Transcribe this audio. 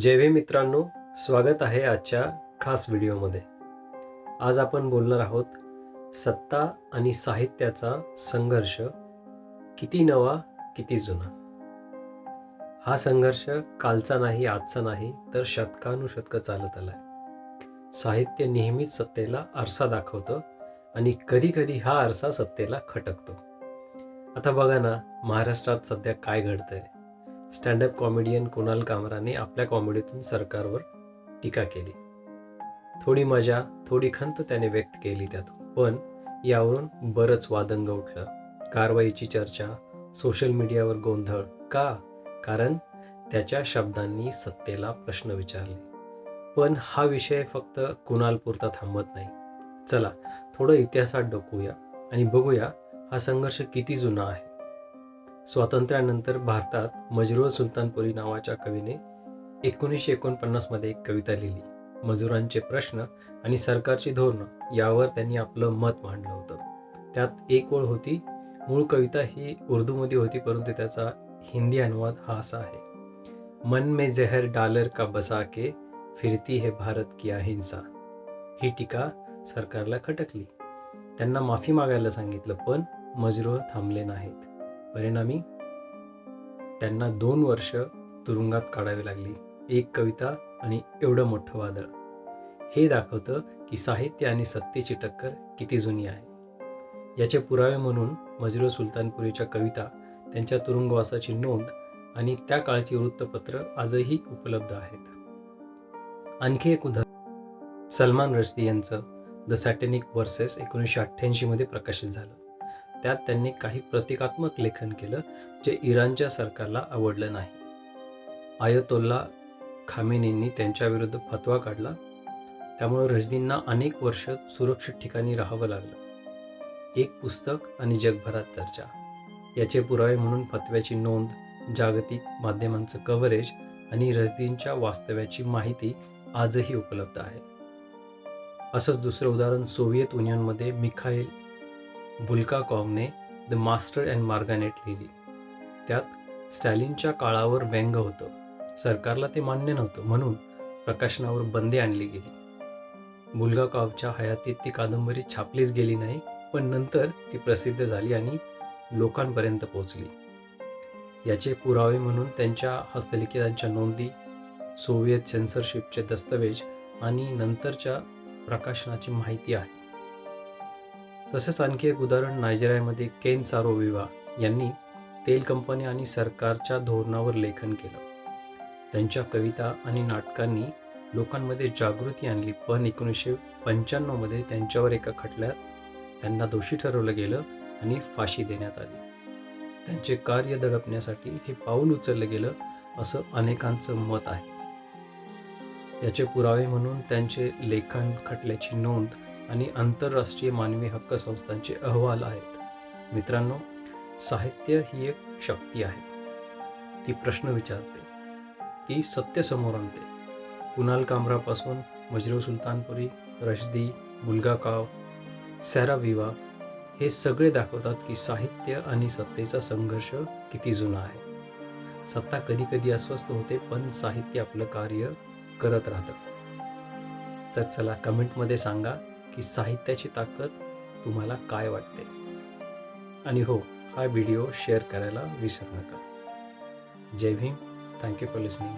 जेवे मित्रांनो स्वागत आहे आजच्या खास व्हिडिओमध्ये. आज आपण बोलणार आहोत सत्ता आणि साहित्याचा संघर्ष किती नवा किती जुना. हा संघर्ष कालचा नाही आजचा नाही तर शतकानुशतकं चालत आलाय. साहित्य नेहमीच सत्तेला आरसा दाखवतं आणि कधी कधी हा आरसा सत्तेला खटकतो. आता बघा ना महाराष्ट्रात सध्या काय घडतंय. स्टँडअप कॉमेडियन कुणाल कामराने आपल्या कॉमेडीतून सरकारवर टीका केली. थोडी मजा थोडी खंत त्याने व्यक्त केली त्यातून पण यावरून बरंच वादंग उठलं. कारवाईची चर्चा सोशल मीडियावर गोंधळ. का? कारण त्याच्या शब्दांनी सत्तेला प्रश्न विचारले. पण हा विषय फक्त कुणालपुरता थांबत नाही. चला थोडं इतिहासात डोकूया आणि बघूया हा संघर्ष किती जुना आहे. स्वातंत्र्यानंतर भारतात मजरूर सुलतानपुरी नावाच्या कवीने एकोणीसशे एकोणपन्नासमध्ये एक कविता लिहिली. मजुरांचे प्रश्न आणि सरकारची धोरणं यावर त्यांनी आपलं मत मांडलं होतं. त्यात एक ओळ होती मूळ कविता ही उर्दूमध्ये होती परंतु त्याचा हिंदी अनुवाद हा असा आहे. मन में जहर डालर का बसा के फिरती है भारत की अहिंसा ही टीका सरकारला खटकली. त्यांना माफी मागायला सांगितलं पण मजरूर थांबले नाहीत. परिणामी त्यांना दोन वर्ष तुरुंगात काढावी लागली. एक कविता आणि एवढं मोठं वादळ. हे दाखवतं की साहित्य आणि सत्तेची टक्कर किती जुनी आहे. याचे पुरावे म्हणून मजरूर सुलतानपुरीच्या कविता त्यांच्या तुरुंगवासाची नोंद आणि त्या काळची वृत्तपत्र आजही उपलब्ध आहेत. आणखी एक उदाहरण सलमान रश्दी यांचं द सॅटेनिक वर्सेस एकोणीसशे अठ्ठ्याऐंशीमध्ये प्रकाशित झालं. त्यात त्यांनी काही प्रतिकात्मक लेखन केलं जे इराणच्या सरकारला आवडलं नाही. आयतोल्ला खामेनींनी त्यांच्याविरुद्ध फतवा काढला. त्यामुळे रजनींना अनेक वर्ष सुरक्षित ठिकाणी राहावं लागलं. एक पुस्तक आणि जगभरात चर्चा. याचे पुरावे म्हणून फतव्याची नोंद जागतिक माध्यमांचं कव्हरेज आणि रजदींच्या वास्तव्याची माहिती आजही उपलब्ध आहे. असंच दुसरं उदाहरण सोव्हिएत युनियनमध्ये मिखाईल बुल्काकॉवने द मास्टर अँड मार्गानेट लिहिली. त्यात स्टॅलिनच्या काळावर व्यंग होतं. सरकारला ते मान्य नव्हतं म्हणून प्रकाशनावर बंदी आणली गेली. बुल्गाकॉवच्या हयातीत ती कादंबरी छापलीच गेली नाही पण नंतर ती प्रसिद्ध झाली आणि लोकांपर्यंत पोहोचली. याचे पुरावे म्हणून त्यांच्या हस्तलिखितांच्या नोंदी सोव्हिएत सेन्सरशिपचे दस्तवेज आणि नंतरच्या प्रकाशनाची माहिती आहे. तसेच आणखी एक उदाहरण नायजेरियामध्ये केन सारोविवा यांनी तेल कंपनी आणि सरकारच्या धोरणावर लेखन केलं. त्यांच्या कविता आणि नाटकांनी लोकांमध्ये जागृती आणली. पण एकोणीसशे पंच्याण्णवमध्ये त्यांच्यावर एका खटल्यात त्यांना दोषी ठरवलं गेलं आणि फाशी देण्यात आली. त्यांचे कार्य दडपण्यासाठी हे पाऊल उचललं गेलं असं अनेकांचं मत आहे. याचे पुरावे म्हणून त्यांचे लेखन खटल्याची नोंद आणि आंतरराष्ट्रीय मानवी हक्क संस्थांचे अहवाल आहेत. मित्रांनो साहित्य ही एक शक्ती आहे. ती प्रश्न विचारते ती सत्य समोर आणते. कुणाल कामरापासून मजरू सुलतानपुरी रशदी बुलगाकाव सॅरा विवा हे सगळे दाखवतात की साहित्य आणि सत्तेचा संघर्ष किती जुना आहे. सत्ता कधी कधी अस्वस्थ होते पण साहित्य आपलं कार्य करत राहतं. तर चला कमेंटमध्ये सांगा की साहित्याची ताकद तुम्हाला काय वाटते? आणि हो हा व्हिडिओ शेअर करायला विसरू नका. Jai Bhim. Thank you for listening